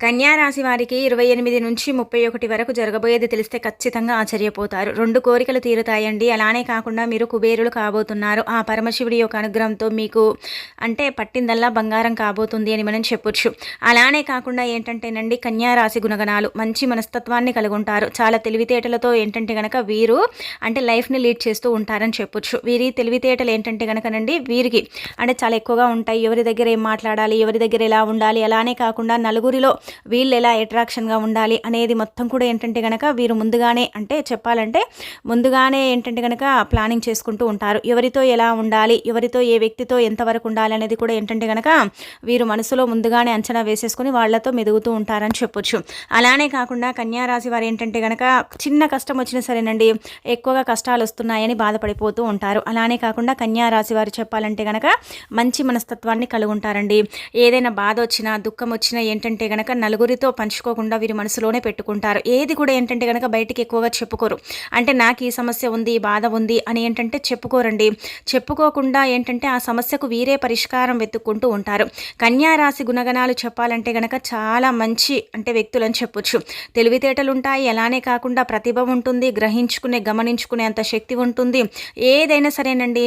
కన్యా రాశి వారికి ఇరవై ఎనిమిది నుంచి ముప్పై ఒకటి వరకు జరగబోయేది తెలిస్తే ఖచ్చితంగా ఆశ్చర్యపోతారు. రెండు కోరికలు తీరుతాయండి. అలానే కాకుండా మీరు కుబేరులు కాబోతున్నారు. ఆ పరమశివుడి యొక్క అనుగ్రహంతో మీకు అంటే పట్టిందల్లా బంగారం కాబోతుంది అని మనం చెప్పొచ్చు. అలానే కాకుండా ఏంటంటేనండి కన్యా రాశి గుణగణాలు మంచి మనస్తత్వాన్ని కలిగి ఉంటారు చాలా తెలివితేటలతో ఏంటంటే గనక వీరు అంటే లైఫ్ని లీడ్ చేస్తూ ఉంటారని చెప్పొచ్చు. వీరి తెలివితేటలు ఏంటంటే కనుకనండి వీరికి అంటే చాలా ఎక్కువగా ఉంటాయి. ఎవరి దగ్గర ఏం మాట్లాడాలి ఎవరి దగ్గర ఎలా ఉండాలి అలానే కాకుండా నలుగురిలో వీళ్ళు ఎలా అట్రాక్షన్గా ఉండాలి అనేది మొత్తం కూడా ఏంటంటే కనుక వీరు ముందుగానే అంటే చెప్పాలంటే ముందుగానే ఏంటంటే కనుక ప్లానింగ్ చేసుకుంటూ ఉంటారు. ఎవరితో ఎలా ఉండాలి ఎవరితో ఏ వ్యక్తితో ఎంతవరకు ఉండాలి అనేది కూడా ఏంటంటే కనుక వీరు మనసులో ముందుగానే అంచనా వేసేసుకుని వాళ్ళతో మెదుగుతూ ఉంటారని చెప్పొచ్చు. అలానే కాకుండా కన్యారాశి వారు ఏంటంటే కనుక చిన్న కష్టం వచ్చినా సరేనండి ఎక్కువగా కష్టాలు వస్తున్నాయని బాధపడిపోతూ ఉంటారు. అలానే కాకుండా కన్యారాశి వారు చెప్పాలంటే కనుక మంచి మనస్తత్వాన్ని కలిగి ఉంటారండి ఏదైనా బాధ వచ్చినా దుఃఖం వచ్చినా ఏంటంటే కనుక నలుగురితో పంచుకోకుండా వీరి మనసులోనే పెట్టుకుంటారు. ఏది కూడా ఏంటంటే కనుక బయటికి ఎక్కువగా చెప్పుకోరు. అంటే నాకు ఈ సమస్య ఉంది బాధ ఉంది అని ఏంటంటే చెప్పుకోరండి. చెప్పుకోకుండా ఏంటంటే ఆ సమస్యకు వీరే పరిష్కారం వెతుక్కుంటూ ఉంటారు. కన్యారాశి గుణగణాలు చెప్పాలంటే గనక చాలా మంచి అంటే వ్యక్తులని చెప్పొచ్చు. తెలివితేటలు ఉంటాయి. అలానే కాకుండా ప్రతిభ ఉంటుంది. గ్రహించుకునే గమనించుకునే అంత శక్తి ఉంటుంది. ఏదైనా సరేనండి.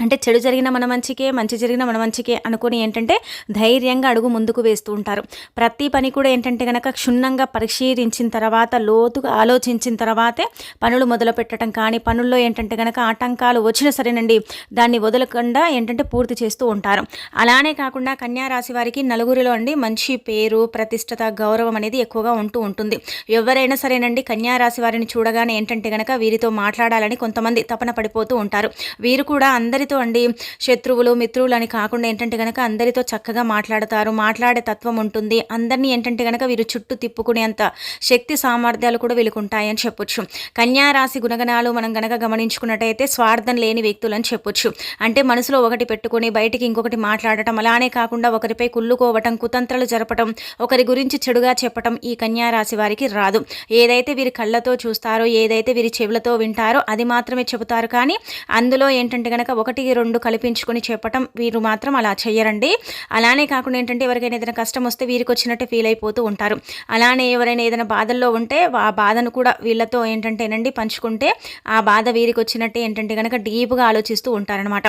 అంటే చెడు జరిగిన మన మంచికే మంచి జరిగిన మన మంచికే అనుకుని ఏంటంటే ధైర్యంగా అడుగు ముందుకు వేస్తూ ఉంటారు. ప్రతి పని కూడా ఏంటంటే కనుక క్షుణ్ణంగా పరిశీలించిన తర్వాత లోతుగా ఆలోచించిన తర్వాతే పనులు మొదలు పెట్టడం కానీ పనుల్లో ఏంటంటే కనుక ఆటంకాలు వచ్చిన సరేనండి దాన్ని వదలకుండా ఏంటంటే పూర్తి చేస్తూ ఉంటారు. అలానే కాకుండా కన్యారాశి వారికి నలుగురిలో అండి మంచి పేరు ప్రతిష్టత గౌరవం అనేది ఎక్కువగా ఉంటూ ఉంటుంది. ఎవరైనా సరేనండి కన్యారాశి వారిని చూడగానే ఏంటంటే కనుక వీరితో మాట్లాడాలని కొంతమంది తపన పడిపోతూ ఉంటారు. వీరు కూడా అందరి అందరితో అండి. శత్రువులు మిత్రువులు అని కాకుండా ఏంటంటే కనుక అందరితో చక్కగా మాట్లాడతారు. మాట్లాడే తత్వం ఉంటుంది. అందరినీ ఏంటంటే కనుక వీరు చుట్టూ తిప్పుకునేంత శక్తి సామర్థ్యాలు కూడా వీళ్ళకుంటాయని చెప్పొచ్చు. కన్యారాశి గుణగణాలు మనం గనక గమనించుకున్నట్టయితే స్వార్థం లేని వ్యక్తులు అని చెప్పొచ్చు. అంటే మనసులో ఒకటి పెట్టుకొని బయటికి ఇంకొకటి మాట్లాడటం అలానే కాకుండా ఒకరిపై కుళ్ళుకోవటం కుతంత్రాలు జరపటం ఒకరి గురించి చెడుగా చెప్పటం ఈ కన్యారాశి వారికి రాదు. ఏదైతే వీరి కళ్ళతో చూస్తారో ఏదైతే వీరి చెవులతో వింటారో అది మాత్రమే చెబుతారు. కానీ అందులో ఏంటంటే కనుక ఒకటి ఒకటి రెండు కల్పించుకొని చెప్పటం వీరు మాత్రం అలా చేయరండి అలానే కాకుండా ఏంటంటే ఎవరికైనా ఏదైనా కష్టం వస్తే వీరికి వచ్చినట్టు ఫీల్ అయిపోతూ ఉంటారు. అలానే ఎవరైనా ఏదైనా బాధల్లో ఉంటే ఆ బాధను కూడా వీళ్ళతో ఏంటంటేనండి పంచుకుంటే ఆ బాధ వీరికి వచ్చినట్టే ఏంటంటే కనుక డీప్గా ఆలోచిస్తూ ఉంటారనమాట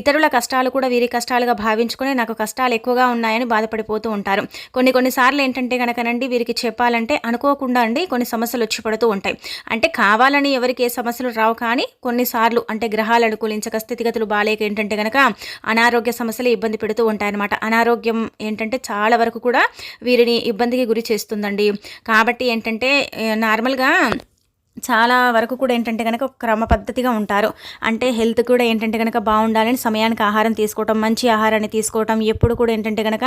ఇతరుల కష్టాలు కూడా వీరి కష్టాలుగా భావించుకొని నాకు కష్టాలు ఎక్కువగా ఉన్నాయని బాధపడిపోతూ ఉంటారు. కొన్ని కొన్నిసార్లు ఏంటంటే కనుకనండి వీరికి చెప్పాలంటే అనుకోకుండా అండి కొన్ని సమస్యలు వచ్చి పడుతూ ఉంటాయి. అంటే కావాలని ఎవరికి ఏ సమస్యలు రావు కానీ కొన్నిసార్లు అంటే గ్రహాలు అనుకూలించక స్థితిగతులు పరిస్థితులు బాగాలేక ఏంటంటే కనుక అనారోగ్య సమస్యలు ఇబ్బంది పెడుతూ ఉంటాయన్నమాట. అనారోగ్యం ఏంటంటే చాలా వరకు కూడా వీరిని ఇబ్బందికి గురి చేస్తుందండి. కాబట్టి ఏంటంటే నార్మల్గా చాలా వరకు కూడా ఏంటంటే కనుక క్రమ పద్ధతిగా ఉంటారు. అంటే హెల్త్ కూడా ఏంటంటే కనుక బాగుండాలని సమయానికి ఆహారం తీసుకోవటం మంచి ఆహారాన్ని తీసుకోవటం ఎప్పుడు కూడా ఏంటంటే కనుక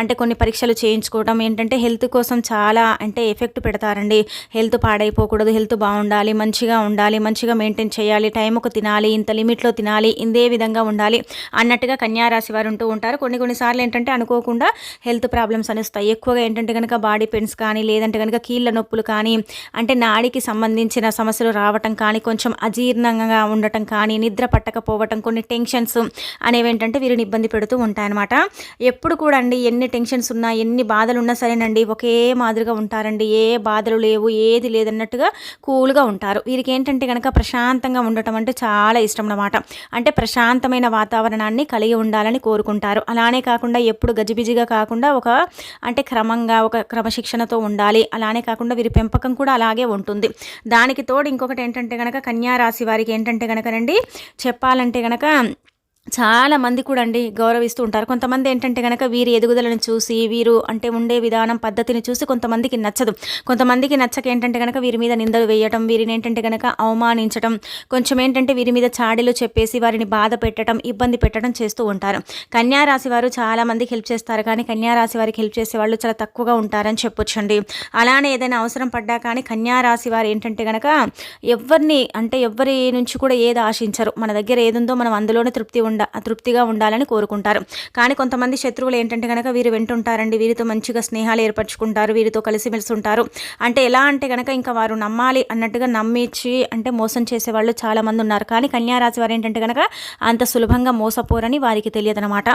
అంటే కొన్ని పరీక్షలు చేయించుకోవటం ఏంటంటే హెల్త్ కోసం చాలా అంటే ఎఫెక్ట్ పెడతారండి. హెల్త్ పాడైపోకూడదు హెల్త్ బాగుండాలి మంచిగా ఉండాలి మంచిగా మెయింటైన్ చేయాలి టైంకు తినాలి ఇంత లిమిట్లో తినాలి ఇందే విధంగా ఉండాలి అన్నట్టుగా కన్యారాశి వారు ఉంటూ ఉంటారు. కొన్ని కొన్నిసార్లు ఏంటంటే అనుకోకుండా హెల్త్ ప్రాబ్లమ్స్ అనిస్తాయి. ఎక్కువగా ఏంటంటే కనుక బాడీ పెయిన్స్ కానీ లేదంటే కనుక కీళ్ళ నొప్పులు కానీ అంటే నాడికి సంబంధించి సంబంధించిన సమస్యలు రావటం కానీ కొంచెం అజీర్ణంగా ఉండటం కానీ నిద్ర పట్టకపోవటం కొన్ని టెన్షన్స్ అనేవి ఏంటంటే వీరిని ఇబ్బంది పెడుతూ ఉంటాయన్నమాట. ఎప్పుడు కూడా అండి ఎన్ని టెన్షన్స్ ఉన్నా ఎన్ని బాధలు ఉన్నా సరేనండి ఒకే మాదిరిగా ఉంటారండి. ఏ బాధలు లేవు ఏది లేదన్నట్టుగా కూల్గా ఉంటారు. వీరికి ఏంటంటే కనుక ప్రశాంతంగా ఉండటం అంటే చాలా ఇష్టం అన్నమాట. అంటే ప్రశాంతమైన వాతావరణాన్ని కలిగి ఉండాలని కోరుకుంటారు. అలానే కాకుండా ఎప్పుడు గజిబిజిగా కాకుండా ఒక అంటే క్రమంగా ఒక క్రమశిక్షణతో ఉండాలి. అలానే కాకుండా వీరి పెంపకం కూడా అలాగే ఉంటుంది. దానికి తోడు ఇంకొకటి ఏంటంటే కనుక కన్యారాశి వారికి ఏంటంటే కనుకనండి చెప్పాలంటే కనుక చాలా మంది కూడా అండి గౌరవిస్తూ ఉంటారు. కొంతమంది ఏంటంటే కనుక వీరి ఎదుగుదలను చూసి వీరు అంటే ఉండే విధానం పద్ధతిని చూసి కొంతమందికి నచ్చదు. కొంతమందికి నచ్చక ఏంటంటే కనుక వీరి మీద నిందలు వేయటం వీరిని ఏంటంటే కనుక అవమానించడం కొంచెం ఏంటంటే వీరి మీద చాడీలు చెప్పేసి వారిని బాధ పెట్టడం ఇబ్బంది పెట్టడం చేస్తూ ఉంటారు. కన్యారాశి వారు చాలా మందికి హెల్ప్ చేస్తారు కానీ కన్యారాశి వారికి హెల్ప్ చేసే వాళ్ళు చాలా తక్కువగా ఉంటారని చెప్పొచ్చండి. అలానే ఏదైనా అవసరం పడ్డా కానీ కన్యారాశి వారు ఏంటంటే కనుక ఎవరిని అంటే ఎవరి నుంచి కూడా ఏది ఆశించరు. మన దగ్గర ఏదుందో మనం అందులోనే తృప్తి ఉండ తృప్తిగా ఉండాలని కోరుకుంటారు. కానీ కొంతమంది శత్రువులు ఏంటంటే కనుక వీరు వింటుంటారండి వీరితో మంచిగా స్నేహాలు ఏర్పరచుకుంటారు వీరితో కలిసిమెలిసి ఉంటారు అంటే ఎలా అంటే కనుక ఇంకా వారు నమ్మాలి అన్నట్టుగా నమ్మించి అంటే మోసం చేసే వాళ్ళు చాలామంది ఉన్నారు. కానీ కన్యారాశి వారు ఏంటంటే కనుక అంత సులభంగా మోసపోరని వారికి తెలియదనమాట.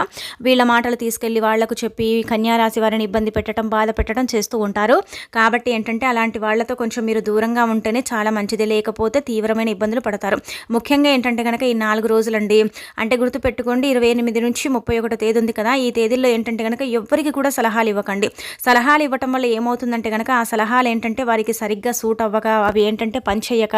వీళ్ళ మాటలు తీసుకెళ్ళి వాళ్ళకు చెప్పి కన్యారాశి వారిని ఇబ్బంది పెట్టడం బాధ పెట్టడం చేస్తూ ఉంటారు. కాబట్టి ఏంటంటే అలాంటి వాళ్ళతో కొంచెం మీరు దూరంగా ఉంటేనే చాలా మంచిది. లేకపోతే తీవ్రమైన ఇబ్బందులు పడతారు. ముఖ్యంగా ఏంటంటే కనుక ఈ నాలుగు రోజులండి అంటే గుర్తుపెట్టుకోండి. ఇరవై ఎనిమిది నుంచి ముప్పై ఒకటో తేదీ ఉంది కదా. ఈ తేదీల్లో ఏంటంటే కనుక ఎవ్వరికి కూడా సలహాలు ఇవ్వకండి. సలహాలు ఇవ్వటం వల్ల ఏమవుతుందంటే కనుక ఆ సలహాలు ఏంటంటే వారికి సరిగ్గా సూట్ అవ్వక అవి ఏంటంటే పనిచేయక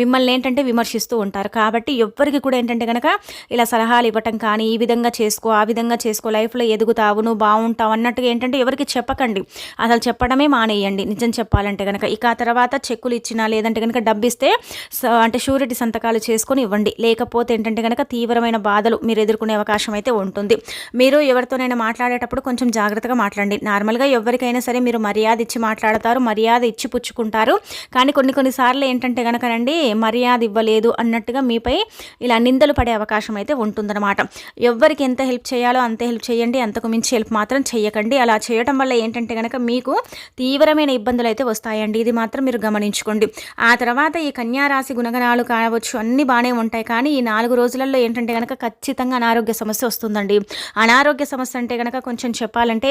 మిమ్మల్ని ఏంటంటే విమర్శిస్తూ ఉంటారు. కాబట్టి ఎవ్వరికి కూడా ఏంటంటే కనుక ఇలా సలహాలు ఇవ్వటం కానీ ఈ విధంగా చేసుకో ఆ విధంగా చేసుకో లైఫ్లో ఎదుగుతావు నువ్వు బాగుంటావు అన్నట్టుగా ఏంటంటే ఎవరికి చెప్పకండి. అసలు చెప్పడమే మానేయండి. నిజం చెప్పాలంటే కనుక ఇక ఆ తర్వాత చెక్కులు ఇచ్చినా లేదంటే కనుక డబ్బిస్తే అంటే షూరిటీ సంతకాలు చేసుకొని ఇవ్వండి. లేకపోతే ఏంటంటే కనుక తీవ్రమైన బాధ బాధలు మీరు ఎదుర్కొనే అవకాశం అయితే ఉంటుంది. మీరు ఎవరితోనైనా మాట్లాడేటప్పుడు కొంచెం జాగ్రత్తగా మాట్లాడండి. నార్మల్గా ఎవరికైనా సరే మీరు మర్యాద ఇచ్చి మాట్లాడతారు మర్యాద ఇచ్చి పుచ్చుకుంటారు. కానీ కొన్ని కొన్నిసార్లు ఏంటంటే కనుకనండి మర్యాద ఇవ్వలేదు అన్నట్టుగా మీపై ఇలా నిందలు పడే అవకాశం అయితే ఉంటుందన్నమాట. ఎవరికి ఎంత హెల్ప్ చేయాలో అంతే హెల్ప్ చేయండి. అంతకు మించి హెల్ప్ మాత్రం చేయకండి అలా చేయటం వల్ల ఏంటంటే కనుక మీకు తీవ్రమైన ఇబ్బందులు అయితే వస్తాయండి. ఇది మాత్రం మీరు గమనించుకోండి. ఆ తర్వాత ఈ కన్యారాశి గుణగణాలు కావచ్చు అన్నీ బాగానే ఉంటాయి. కానీ ఈ నాలుగు రోజులలో ఏంటంటే కనుక ఖచ్చితంగా అనారోగ్య సమస్య వస్తుందండి. అనారోగ్య సమస్య అంటే కనుక కొంచెం చెప్పాలంటే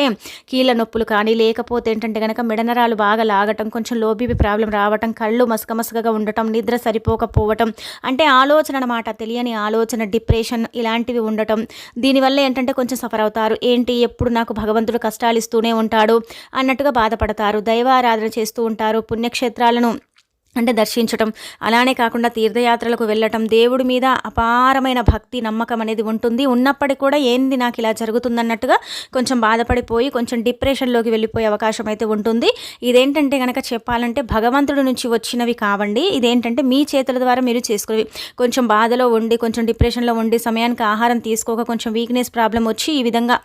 కీళ్ళ నొప్పులు కానీ లేకపోతే ఏంటంటే కనుక మెడనరాలు బాగా లాగటం కొంచెం లోబీపీ ప్రాబ్లం రావటం కళ్ళు మసకమసకగా ఉండటం నిద్ర సరిపోకపోవటం అంటే ఆలోచన అనమాట తెలియని ఆలోచన డిప్రెషన్ ఇలాంటివి ఉండటం. దీనివల్ల ఏంటంటే కొంచెం సఫర్ అవుతారు. ఏంటి? ఎప్పుడు నాకు భగవంతుడు కష్టాలు ఇస్తూనే ఉంటాడు అన్నట్టుగా బాధపడతారు. దైవారాధన చేస్తూ ఉంటారు. పుణ్యక్షేత్రాలను అంటే దర్శించటం. అలానే కాకుండా తీర్థయాత్రలకు వెళ్ళటం దేవుడి మీద అపారమైన భక్తి నమ్మకం అనేది ఉంటుంది. ఉన్నప్పటికీ కూడా ఏంది నాకు ఇలా జరుగుతుందన్నట్టుగా కొంచెం బాధపడిపోయి కొంచెం డిప్రెషన్లోకి వెళ్ళిపోయే అవకాశం అయితే ఉంటుంది. ఇదేంటంటే కనుక చెప్పాలంటే భగవంతుడి నుంచి వచ్చినవి కావండి. ఇదేంటంటే మీ చేతుల ద్వారా మీరు చేసుకునేవి. కొంచెం బాధలో ఉండి కొంచెం డిప్రెషన్లో ఉండి సమయానికి ఆహారం తీసుకోక కొంచెం వీక్నెస్ ప్రాబ్లం వచ్చి ఈ విధంగా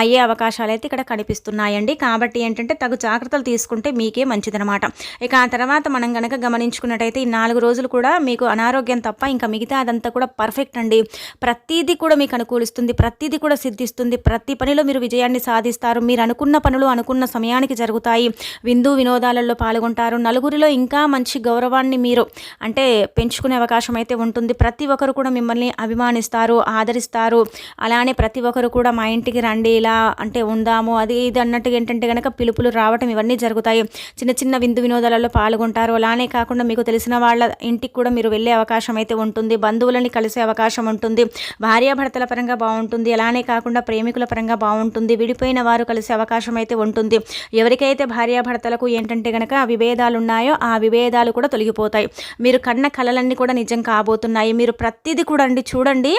అయ్యే అవకాశాలు అయితే ఇక్కడ కనిపిస్తున్నాయండి. కాబట్టి ఏంటంటే తగు జాగ్రత్తలు తీసుకుంటే మీకే మంచిదనమాట ఇక ఆ తర్వాత మనం కనుక గమనించుకున్నట్టయితే ఈ నాలుగు రోజులు కూడా మీకు అనారోగ్యం తప్ప ఇంకా మిగతా అదంతా కూడా పర్ఫెక్ట్ అండి. ప్రతిదీ కూడా మీకు అనుకూలిస్తుంది ప్రతిదీ కూడా సిద్ధిస్తుంది. ప్రతి పనిలో మీరు విజయాన్ని సాధిస్తారు. మీరు అనుకున్న పనులు అనుకున్న సమయానికి జరుగుతాయి. విందు వినోదాలలో పాల్గొంటారు. నలుగురిలో ఇంకా మంచి గౌరవాన్ని మీరు అంటే పెంచుకునే అవకాశం అయితే ఉంటుంది. ప్రతి ఒక్కరు కూడా మిమ్మల్ని అభిమానిస్తారు ఆదరిస్తారు. అలానే ప్రతి ఒక్కరు కూడా మా ఇంటికి రండి ఇలా అంటే ఉందాము అది ఇది అన్నట్టుగా ఏంటంటే కనుక పిలుపులు రావటం ఇవన్నీ జరుగుతాయి. చిన్న చిన్న విందు వినోదాలలో పాల్గొంటారు. అలానే కాకుండా కాకుండా మీకు తెలిసిన వాళ్ళ ఇంటికి కూడా మీరు వెళ్ళే అవకాశం అయితే ఉంటుంది బంధువులని కలిసే అవకాశం ఉంటుంది భార్యాభర్తల పరంగా బాగుంటుంది అలానే కాకుండా ప్రేమికుల పరంగా బాగుంటుంది విడిపోయిన వారు కలిసే అవకాశం అయితే ఉంటుంది. ఎవరికైతే భార్యాభర్తలకు ఏంటంటే కనుక విభేదాలు ఉన్నాయో ఆ విభేదాలు కూడా తొలగిపోతాయి. మీరు కన్న కళలన్నీ కూడా నిజం కాబోతున్నాయి. మీరు ప్రతిదీ కూడా అండి చూడండి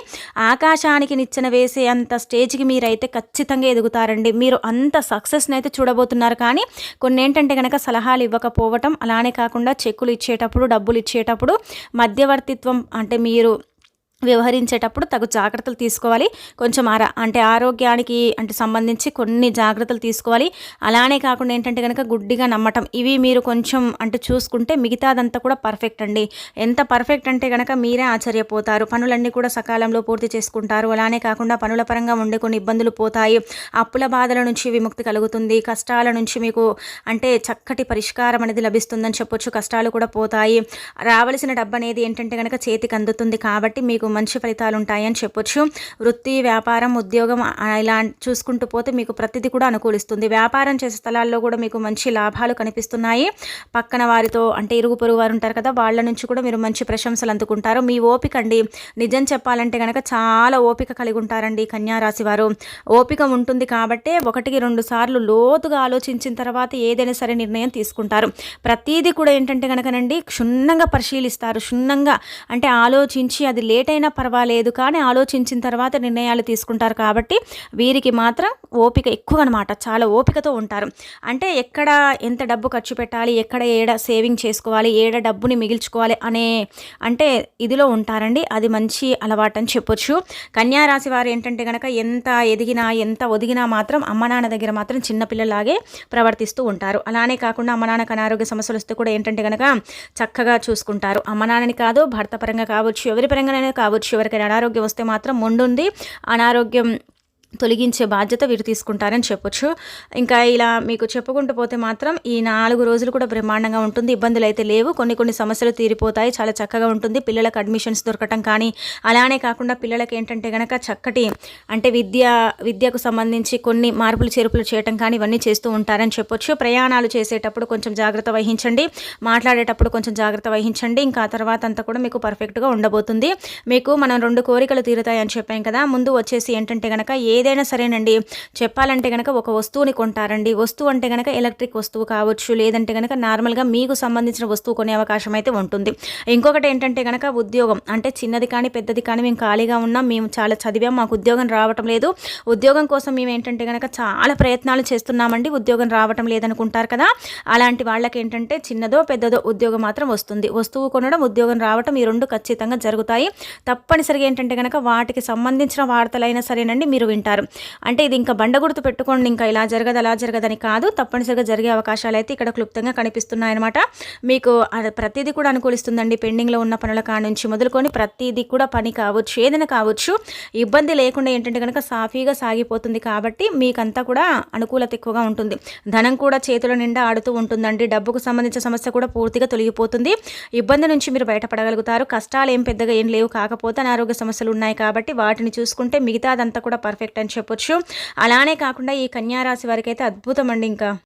ఆకాశానికి నిచ్చెన వేసే అంత స్టేజ్కి మీరైతే ఖచ్చితంగా ఎదుగుతారండి. మీరు అంత సక్సెస్ని అయితే చూడబోతున్నారు. కానీ కొన్ని ఏంటంటే కనుక సలహాలు ఇవ్వకపోవటం అలానే కాకుండా చెక్కులు ఇచ్చేటప్పుడు డబ్బులు ఇచ్చేటప్పుడు మధ్యవర్తిత్వం అంటే మీరు వ్యవహరించేటప్పుడు తగు జాగ్రత్తలు తీసుకోవాలి. కొంచెం ఆరా అంటే ఆరోగ్యానికి అంటే సంబంధించి కొన్ని జాగ్రత్తలు తీసుకోవాలి. అలానే కాకుండా ఏంటంటే కనుక గుడ్డిగా నమ్మటం ఇవి మీరు కొంచెం అంటే చూసుకుంటే మిగతాదంతా కూడా పర్ఫెక్ట్ అండి. ఎంత పర్ఫెక్ట్ అంటే కనుక మీరే ఆశ్చర్యపోతారు. పనులన్నీ కూడా సకాలంలో పూర్తి చేసుకుంటారు. అలానే కాకుండా పనుల పరంగా ఉండే కొన్ని ఇబ్బందులు పోతాయి. అప్పుల బాధల నుంచి విముక్తి కలుగుతుంది. కష్టాల నుంచి మీకు అంటే చక్కటి పరిష్కారం అనేది లభిస్తుందని చెప్పొచ్చు. కష్టాలు కూడా పోతాయి. రావలసిన డబ్బు అనేది ఏంటంటే కనుక చేతికి అందుతుంది కాబట్టి మీకు మీకు మంచి ఫలితాలు ఉంటాయని చెప్పొచ్చు. వృత్తి వ్యాపారం ఉద్యోగం ఇలా చూసుకుంటూ పోతే మీకు ప్రతిదీ కూడా అనుకూలిస్తుంది. వ్యాపారం చేసే స్థలాల్లో కూడా మీకు మంచి లాభాలు కనిపిస్తున్నాయి. పక్కన వారితో అంటే ఇరుగు పొరుగు వారు ఉంటారు కదా వాళ్ళ నుంచి కూడా మీరు మంచి ప్రశంసలు అందుకుంటారు. మీ ఓపిక అండి. నిజం చెప్పాలంటే కనుక చాలా ఓపిక కలిగి ఉంటారండి కన్యారాశి వారు. ఓపిక ఉంటుంది కాబట్టే ఒకటికి రెండు సార్లు లోతుగా ఆలోచించిన తర్వాత ఏదైనా సరే నిర్ణయం తీసుకుంటారు. ప్రతిదీ కూడా ఏంటంటే కనుకనండి క్షుణ్ణంగా పరిశీలిస్తారు. క్షుణ్ణంగా అంటే ఆలోచించి అది లేట్ అయినా పర్వాలేదు కానీ ఆలోచించిన తర్వాత నిర్ణయాలు తీసుకుంటారు కాబట్టి వీరికి మాత్రం ఓపిక ఎక్కువ అనమాట చాలా ఓపికతో ఉంటారు. అంటే ఎక్కడ ఎంత డబ్బు ఖర్చు పెట్టాలి ఎక్కడ ఏడ సేవింగ్ చేసుకోవాలి ఏడ డబ్బుని మిగిల్చుకోవాలి అనే అంటే ఇదిలో ఉంటారండి. అది మంచి అలవాటు అని చెప్పొచ్చు కన్యారాశి వారు ఏంటంటే కనుక ఎంత ఎదిగినా ఎంత ఒదిగినా మాత్రం అమ్మ నాన్న దగ్గర మాత్రం చిన్నపిల్లలాగే ప్రవర్తిస్తూ ఉంటారు. అలానే కాకుండా అమ్మ నాన్నకు అనారోగ్య సమస్యలు వస్తే కూడా ఏంటంటే కనుక చక్కగా చూసుకుంటారు. అమ్మ నాన్నని కాదు భర్త పరంగా కావచ్చు ఎవరి పరంగానైనా కావచ్చు కావచ్చు. ఎవరికైనా అనారోగ్యం వస్తే మాత్రం మొండుంది. అనారోగ్యం తొలగించే బాధ్యత వీరు తీసుకుంటారని చెప్పొచ్చు. ఇంకా ఇలా మీకు చెప్పుకుంటూ పోతే మాత్రం ఈ నాలుగు రోజులు కూడా బ్రహ్మాండంగా ఉంటుంది. ఇబ్బందులు అయితే లేవు. కొన్ని కొన్ని సమస్యలు తీరిపోతాయి. చాలా చక్కగా ఉంటుంది. పిల్లలకు అడ్మిషన్స్ దొరకటం కానీ అలానే కాకుండా పిల్లలకి ఏంటంటే కనుక చక్కటి అంటే విద్య విద్యకు సంబంధించి కొన్ని మార్పులు చేర్పులు చేయటం కానీ ఇవన్నీ చేస్తూ ఉంటారని చెప్పొచ్చు. ప్రయాణాలు చేసేటప్పుడు కొంచెం జాగ్రత్త వహించండి. మాట్లాడేటప్పుడు కొంచెం జాగ్రత్త వహించండి. ఇంకా తర్వాత అంతా కూడా మీకు పర్ఫెక్ట్గా ఉండబోతుంది. మీకు మనం రెండు కోరికలు తీరుతాయని చెప్పాం కదా. ముందు వచ్చేసి ఏంటంటే కనుక ఏ ఏదైనా సరేనండి. చెప్పాలంటే కనుక ఒక వస్తువుని కొంటారండి. వస్తువు అంటే కనుక ఎలక్ట్రిక్ వస్తువు కావచ్చు లేదంటే కనుక నార్మల్గా మీకు సంబంధించిన వస్తువు కొనే అవకాశం అయితే ఉంటుంది. ఇంకొకటి ఏంటంటే కనుక ఉద్యోగం. అంటే చిన్నది కానీ పెద్దది కానీ మేము ఖాళీగా ఉన్నాం మేము చాలా చదివాం మాకు ఉద్యోగం రావటం లేదు. ఉద్యోగం కోసం మేము ఏంటంటే కనుక చాలా ప్రయత్నాలు చేస్తున్నామండి. ఉద్యోగం రావటం లేదనుకుంటారు కదా. అలాంటి వాళ్ళకి ఏంటంటే చిన్నదో పెద్దదో ఉద్యోగం మాత్రం వస్తుంది. వస్తువు కొనడం ఉద్యోగం రావటం ఈ రెండు ఖచ్చితంగా జరుగుతాయి. తప్పనిసరిగా ఏంటంటే కనుక వాటికి సంబంధించిన వార్తలైనా సరేనండి మీరు వింటారు. అంటారు. అంటే ఇది ఇంకా బండ గుర్తు పెట్టుకోండి ఇంకా ఇలా జరగదు అలా జరగదని కాదు. తప్పనిసరిగా జరిగే అవకాశాలు అయితే ఇక్కడ క్లుప్తంగా కనిపిస్తున్నాయన్నమాట. మీకు ప్రతిదీ కూడా అనుకూలిస్తుందండి. పెండింగ్లో ఉన్న పనుల కాడ నుంచి మొదలుకొని ప్రతిదీ కూడా పని కావచ్చు ఏదైనా కావచ్చు. ఇబ్బంది లేకుండా ఏంటంటే కనుక సాఫీగా సాగిపోతుంది కాబట్టి మీకంతా కూడా అనుకూలత ఎక్కువగా ఉంటుంది. ధనం కూడా చేతుల నిండా ఆడుతూ ఉంటుందండి. డబ్బుకు సంబంధించిన సమస్య కూడా పూర్తిగా తొలగిపోతుంది. ఇబ్బంది నుంచి మీరు బయటపడగలుగుతారు. కష్టాలు ఏం పెద్దగా ఏం లేవు. కాకపోతే అనారోగ్య సమస్యలు ఉన్నాయి కాబట్టి వాటిని చూసుకుంటే మిగతాదంతా కూడా పర్ఫెక్ట్ అని చెప్పొచ్చు. అలానే కాకుండా ఈ కన్యారాశి వారికి అయితే అద్భుతం అండి ఇంకా.